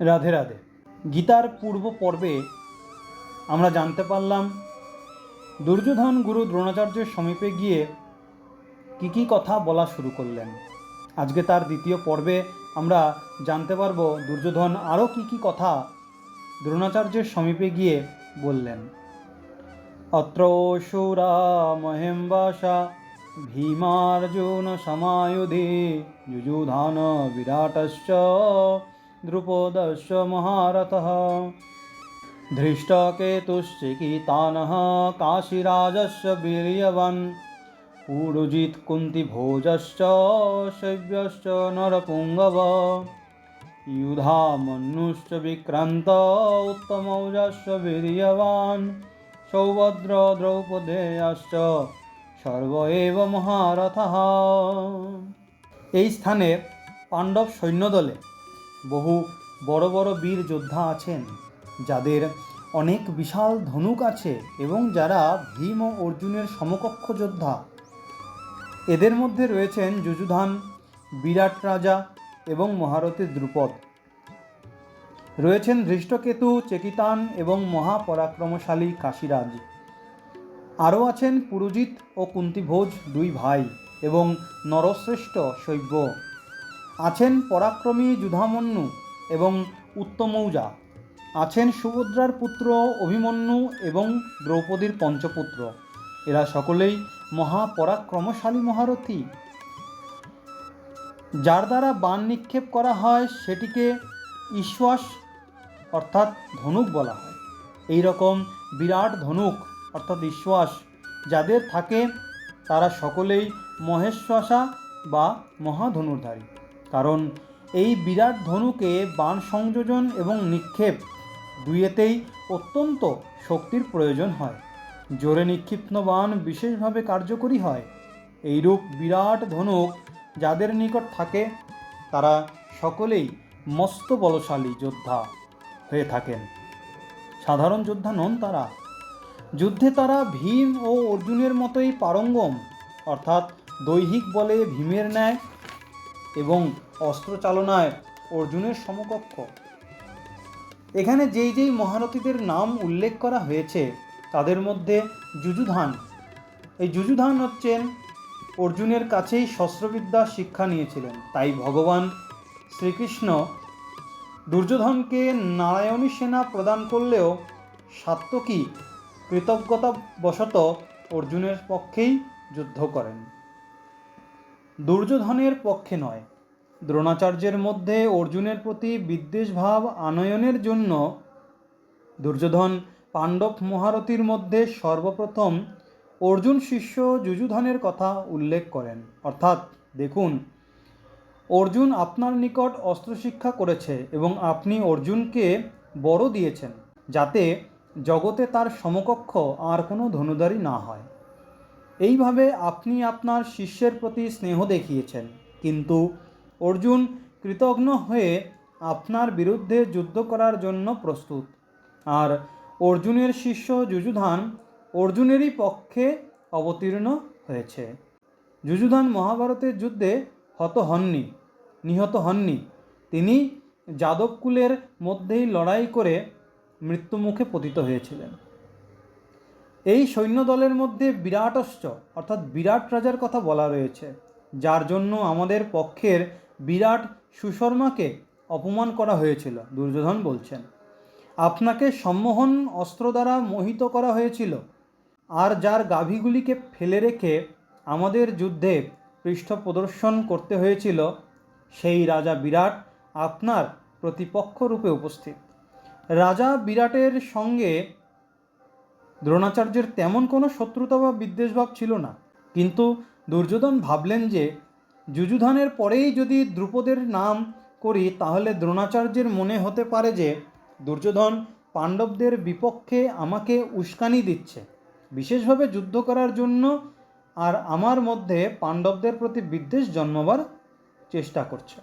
রাধে রাধে। গীতার পূর্ব পর্বে আমরা জানতে পারলাম, দুর্যোধন গুরু দ্রোণাচার্যের সমীপে গিয়ে কী কী কথা বলা শুরু করলেন। আজকে তার দ্বিতীয় পর্বে আমরা জানতে পারব, দুর্যোধন আরও কী কী কথা দ্রোণাচার্যের সমীপে গিয়ে বললেন। অত্র সুরা মহেম্বাসা ভীমার্জুন সমায়ুধি, যুযুধান বিরাটশ্চ দ্রুপদশ্চ মহারথः धृष्टकेतुश्चिकितानः काशीराजस्य वीर्यवान् पुरुजित् कुन्तिभोजश्च शैव्यश्च नरपुङ्गव युधामन्युश्च विक्रान्त उत्तमौजश्च वीर्यवान् सौभद्र দ্রৌপদেয়াশ্চ সর্ব এব মহারথः এই স্থানে পাণ্ডব সৈন্যদলে বহু বড় বড় বীর যোদ্ধা আছেন, যাদের অনেক বিশাল ধনুক আছে এবং যারা ভীম ও অর্জুনের সমকক্ষ যোদ্ধা। এদের মধ্যে রয়েছেন যুযুধান, বিরাট রাজা এবং মহারথী দ্রুপদ। রয়েছেন ধৃষ্টকেতু, চেকিতান এবং মহাপরাক্রমশালী কাশীরাজ। আরও আছেন পুরুজিৎ ও কুন্তিভোজ দুই ভাই এবং নরশ্রেষ্ঠ শৈব্য আছেন পরাক্রমী যুধামন্যু এবং উত্তমৌজা। আছেন সুভদ্রার পুত্র অভিমন্যু এবং দ্রৌপদীর পঞ্চপুত্র। এরা সকলেই মহাপরাক্রমশালী মহারথী। যার দ্বারা বান নিক্ষেপ করা হয়, সেটিকে ঈশ্বাস অর্থাৎ ধনুক বলা হয়। এই রকম বিরাট ধনুক অর্থাৎ ঈশ্বাস যাদের থাকে, তারা সকলেই মহেশ্বাসা বা মহাধনুর্ধারী। কারণ এই বিরাট ধনুকে বাণ সংযোজন এবং নিক্ষেপ দুইয়েতেই অত্যন্ত শক্তির প্রয়োজন হয়। জোরে নিক্ষিপ্ত বাণ বিশেষভাবে কার্যকরী হয়। এইরূপ বিরাট ধনুক যাদের নিকট থাকে, তারা সকলেই মস্ত বলশালী যোদ্ধা হয়ে থাকেন। সাধারণ যোদ্ধা নন তারা। যুদ্ধে তারা ভীম ও অর্জুনের মতোই পারঙ্গম, অর্থাৎ দৈহিক বলে ভীমের ন্যায় এবং অস্ত্র চালনায় অর্জুনের সমকক্ষ। এখানে যেই যেই মহারথীদের নাম উল্লেখ করা হয়েছে, তাদের মধ্যে যুযুধান। এই যুযুধান হচ্ছেন অর্জুনের কাছেই শস্ত্রবিদ্যা শিক্ষা নিয়েছিলেন। তাই ভগবান শ্রীকৃষ্ণ দুর্যোধনকে নারায়ণী সেনা প্রদান করলেও সাত্তকী কৃতজ্ঞতাবশত অর্জুনের পক্ষেই যুদ্ধ করেন। দুর্যোধনের পক্ষে নয়। দ্রোণাচার্যের মধ্যে অর্জুনের প্রতি বিদ্বেষভাব আনয়নের জন্য দুর্যোধন পাণ্ডব মহারথীর মধ্যে সর্বপ্রথম অর্জুন শিষ্য যুযুধনের কথা উল্লেখ করেন। অর্থাৎ, দেখুন, অর্জুন আপনার নিকট অস্ত্রশিক্ষা করেছে এবং আপনি অর্জুনকে বড় দিয়েছেন, যাতে জগতে তার সমকক্ষ আর কোনো ধনুধারী না হয়। এইভাবে আপনি আপনার শিষ্যের প্রতি স্নেহ দেখিয়েছেন। কিন্তু অর্জুন কৃতজ্ঞ হয়ে আপনার বিরুদ্ধে যুদ্ধ করার জন্য প্রস্তুত। আর অর্জুনের শিষ্য যুযুধান অর্জুনেরই পক্ষে অবতীর্ণ হয়েছে। যুযুধান মহাভারতের যুদ্ধে হত হননি, নিহত হননি। তিনি যাদবকুলের মধ্যেই লড়াই করে মৃত্যুমুখে পতিত হয়েছিলেন। এই সৈন্যদলের মধ্যে বিরাটশ্চ অর্থাৎ বিরাট রাজার কথা বলা রয়েছে, যার জন্য আমাদের পক্ষের বিরাট সুশর্মাকে অপমান করা হয়েছিল, দুর্যোধন বলছেন। আপনাকে সম্মোহন অস্ত্র দ্বারা মোহিত করা হয়েছিল, আর যার গাভীগুলিকে ফেলে রেখে আমাদের যুদ্ধে পৃষ্ঠ প্রদর্শন করতে হয়েছিল, সেই রাজা বিরাট আপনার প্রতিপক্ষ রূপে উপস্থিত। রাজা বিরাটের সঙ্গে দ্রোণাচার্যের তেমন কোনো শত্রুতা বা বিদ্বেষভাব ছিল না। কিন্তু দুর্যোধন ভাবলেন যে, যুযুধানের পরেই যদি দ্রুপদের নাম করি, তাহলে দ্রোণাচার্যের মনে হতে পারে যে, দুর্যোধন পাণ্ডবদের বিপক্ষে আমাকে উস্কানি দিচ্ছে। বিশেষভাবে যুদ্ধ করার জন্য আর আমার মধ্যে পাণ্ডবদের প্রতি বিদ্বেষ জন্মাবার চেষ্টা করছে।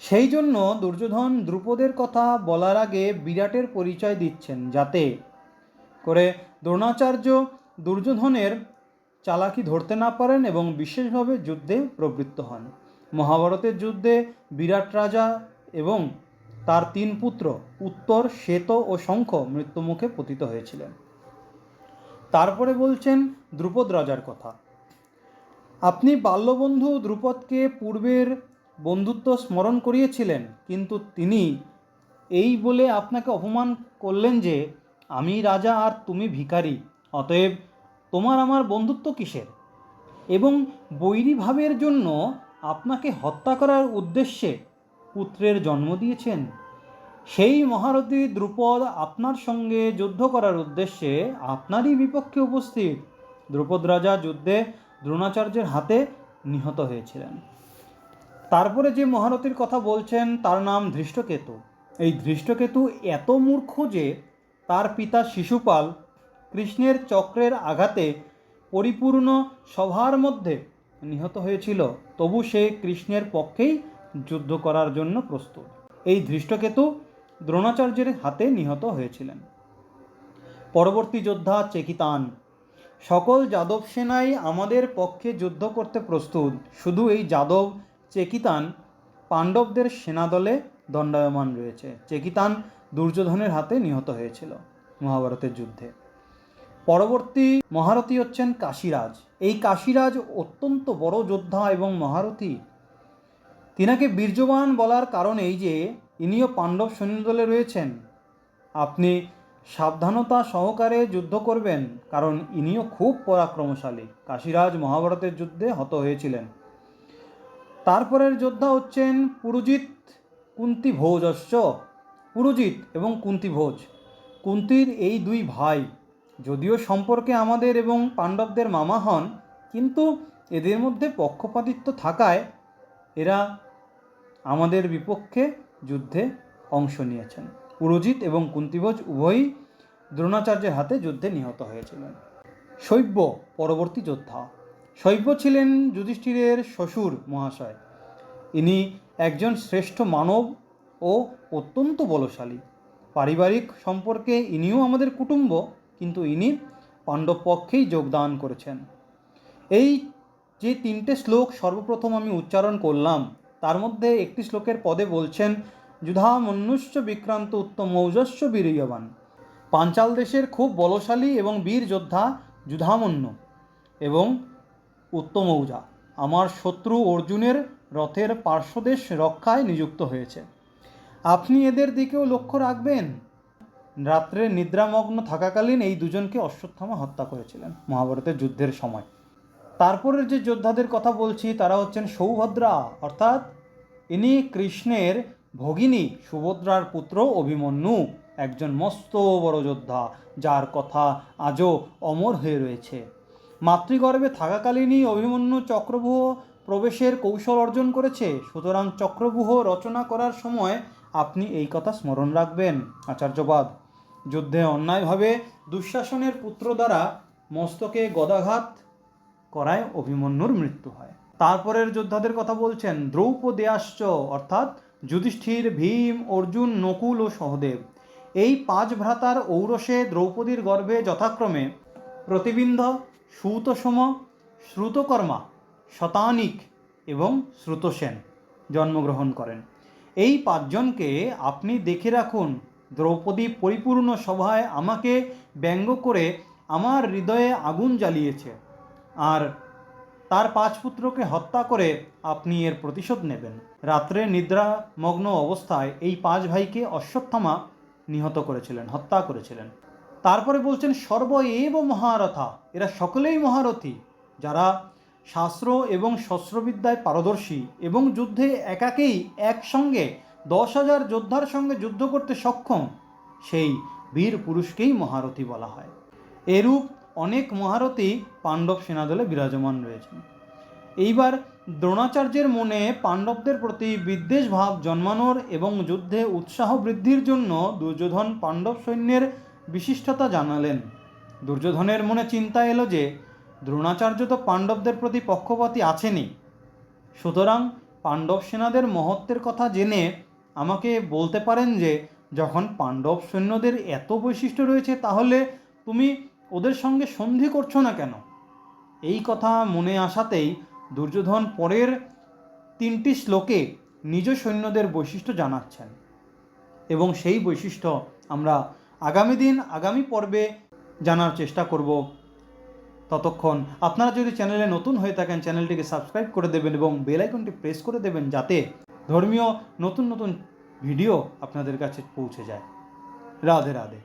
সেই জন্য দুর্যোধন দ্রুপদের কথা বলার আগে বিরাটের পরিচয় দিচ্ছেন, যাতে করে দ্রোণাচার্য দুর্যোধনের চালাকি ধরতে না পারেন এবং বিশেষভাবে যুদ্ধে প্রবৃত্ত হন। মহাভারতের যুদ্ধে বিরাট রাজা এবং তার তিন পুত্র উত্তর, শ্বেত ও শঙ্খ মৃত্যুমুখে পতিত হয়েছিলেন। তারপরে বলছেন দ্রুপদ রাজার কথা। আপনি বাল্যবন্ধু দ্রুপদকে পূর্বের বন্ধুত্ব স্মরণ করিয়েছিলেন, কিন্তু তিনি এই বলে আপনাকে অপমান করলেন যে আমি রাজা আর তুমি ভিখারি, অতএব তোমার আমার বন্ধুত্ব কিসের? এবং বৈরী ভাবের জন্য আপনাকে হত্যা করার উদ্দেশ্যে পুত্রের জন্ম দিয়েছেন। সেই মহারথী দ্রুপদ আপনার সঙ্গে যুদ্ধ করার উদ্দেশ্যে আপনারই বিপক্ষে উপস্থিত। দ্রুপদ রাজা যুদ্ধে দ্রোণাচার্যের হাতে নিহত হয়েছিলেন। তারপরে যে মহারথীর কথা বলছেন, তার নাম ধৃষ্টকেতু। এই ধৃষ্টকেতু এত মূর্খ যে তার পিতা শিশুপাল কৃষ্ণের চক্রের আঘাতে পরিপূর্ণ সভার মধ্যে নিহত হয়েছিল। তবু সে কৃষ্ণের পক্ষেই যুদ্ধ করার জন্য প্রস্তুত। এই ধৃষ্টকেতু দ্রোণাচার্যের হাতে নিহত হয়েছিলেন। পরবর্তী যোদ্ধা চেকিতান, সকল যাদব সেনাই আমাদের পক্ষে যুদ্ধ করতে প্রস্তুত। শুধু এই যাদব চেকিতান পাণ্ডবদের সেনাদলে দণ্ডায়মান রয়েছে। চেকিতান দুর্যোধনের হাতে নিহত হয়েছিল মহাভারতের যুদ্ধে। পরবর্তী মহারথী হচ্ছেন কাশীরাজ। এই কাশীরাজ অত্যন্ত বড় যোদ্ধা এবং মহারথী। তিনাকে বীর্যবান বলার কারণ এই যে, ইনিও পাণ্ডব সৈন্যদলে রয়েছেন। আপনি সাবধানতা সহকারে যুদ্ধ করবেন, কারণ ইনিও খুব পরাক্রমশালী। কাশীরাজ মহাভারতের যুদ্ধে হত হয়েছিলেন। তারপরের যোদ্ধা হচ্ছেন পুরুজিৎ কুন্তি ভোজস্য পুরুজিৎ এবং কুন্তি ভোজ। কুন্তির এই দুই ভাই যদিও সম্পর্কে আমাদের এবং পাণ্ডবদের মামা হন, কিন্তু এদের মধ্যে পক্ষপাতিত্ব থাকায় এরা আমাদের বিপক্ষে যুদ্ধে অংশ নিয়েছেন। পুরোজিৎ এবং কুন্তিভোজ উভয়ই দ্রোণাচার্যের হাতে যুদ্ধে নিহত হয়েছিলেন। শৈব্য পরবর্তী যোদ্ধা। শৈব্য ছিলেন যুধিষ্ঠিরের শ্বশুর মহাশয়। ইনি একজন শ্রেষ্ঠ মানব ও অত্যন্ত বলশালী। পারিবারিক সম্পর্কে ইনিও আমাদের কুটুম্ব, কিন্তু ইনি পাণ্ডব পক্ষেই যোগদান করেছেন। এই যে তিনটে শ্লোক সর্বপ্রথম আমি উচ্চারণ করলাম, তার মধ্যে একটি শ্লোকের পদে বলছেন যুধা মনুষ্য বিক্রান্ত উত্তম ঔজস্য বীরীয়বান। পাঞ্চাল দেশের খুব বলশালী এবং বীর যোদ্ধা যুধামন্য এবং উত্তমৌজা আমার শত্রু অর্জুনের রথের পার্শ্বদেশ রক্ষায় নিযুক্ত হয়েছে। আপনি এদের দিকেও লক্ষ্য রাখবেন। রাত্রে নিদ্রামগ্ন থাকাকালীন এই দুজনকে অশ্বত্থামা হত্যা করেছিলেন মহাভারতের যুদ্ধের সময়। তারপরের যে যোদ্ধাদের কথা বলছি, তারা হচ্ছেন সৌভদ্রা, অর্থাৎ ইনি কৃষ্ণের ভগিনী সুভদ্রার পুত্র অভিমন্যু, একজন মস্ত বড় যোদ্ধা, যার কথা আজও অমর হয়ে রয়েছে। মাতৃগর্ভে থাকাকালীনই অভিমন্যু চক্রবুহ প্রবেশের কৌশল অর্জন করেছে। সুতরাং চক্রবুহ রচনা করার সময় আপনি এই কথা স্মরণ রাখবেন, আচার্যবাদ। যুদ্ধে অন্যায়ভাবে দুঃশাসনের পুত্র দ্বারা মস্তকে গদাঘাত করায় অভিমন্যুর মৃত্যু হয়। তারপরের যোদ্ধাদের কথা বলছেন, দ্রৌপদেয়াশ্চ, অর্থাৎ যুধিষ্ঠির, ভীম, অর্জুন, নকুল ও সহদেব। এই পাঁচ ভ্রাতার ঔরসে দ্রৌপদীর গর্ভে যথাক্রমে প্রতিবিন্ধ সুতসম শ্রুতকর্মা, শতানিক এবং শ্রুতসেন জন্মগ্রহণ করেন। এই পাঁচজনকে আপনি দেখে রাখুন। দ্রৌপদী পরিপূর্ণ সভায় আমাকে ব্যঙ্গ করে আমার হৃদয়ে আগুন জ্বালিয়েছে। আর তার পাঁচ পুত্রকে হত্যা করে আপনি এর প্রতিশোধ নেবেন। রাত্রে নিদ্রামগ্ন অবস্থায় এই পাঁচ ভাইকে অশ্বত্থামা নিহত করেছিলেন, হত্যা করেছিলেন। তারপরে বলছেন, সর্ব এব মহারথা। এরা সকলেই মহারথী, যারা শাস্ত্র এবং শস্ত্রবিদ্যায় পারদর্শী এবং যুদ্ধে একাকেই একসঙ্গে দশ হাজার যোদ্ধার সঙ্গে যুদ্ধ করতে সক্ষম, সেই বীর পুরুষকেই মহারথী বলা হয়। এরূপ অনেক মহারথী পাণ্ডব সেনাদলে বিরাজমান রয়েছেন। এইবার দ্রোণাচার্যের মনে পাণ্ডবদের প্রতি বিদ্বেষ ভাব জন্মানোর এবং যুদ্ধে উৎসাহ বৃদ্ধির জন্য দুর্যোধন পাণ্ডব সৈন্যের বিশিষ্টতা জানালেন। দুর্যোধনের মনে চিন্তা এলো যে দ্রোণাচার্য তো পাণ্ডবদের প্রতি পক্ষপাতী আছেনই। সুতরাং পাণ্ডব সেনাদের মহত্বের কথা জেনে আমাকে বলতে পারেন যে, যখন পাণ্ডব সৈন্যদের এত বৈশিষ্ট্য রয়েছে, তাহলে তুমি ওদের সঙ্গে সন্ধি করছ না কেন? এই কথা মনে আসাতেই দুর্যোধন পরের তিনটি শ্লোকে নিজ সৈন্যদের বৈশিষ্ট্য জানাচ্ছেন। এবং সেই বৈশিষ্ট্য আমরা আগামী দিন, আগামী পর্বে জানার চেষ্টা করব। ততক্ষণ আপনারা যদি চ্যানেলে নতুন হয়ে থাকেন, চ্যানেলটিকে সাবস্ক্রাইব করে দেবেন এবং বেল আইকনটি প্রেস করে দেবেন যাতে ধর্মীয় নতুন নতুন ভিডিও আপনাদের কাছে পৌঁছে যায়। রাধে রাধে।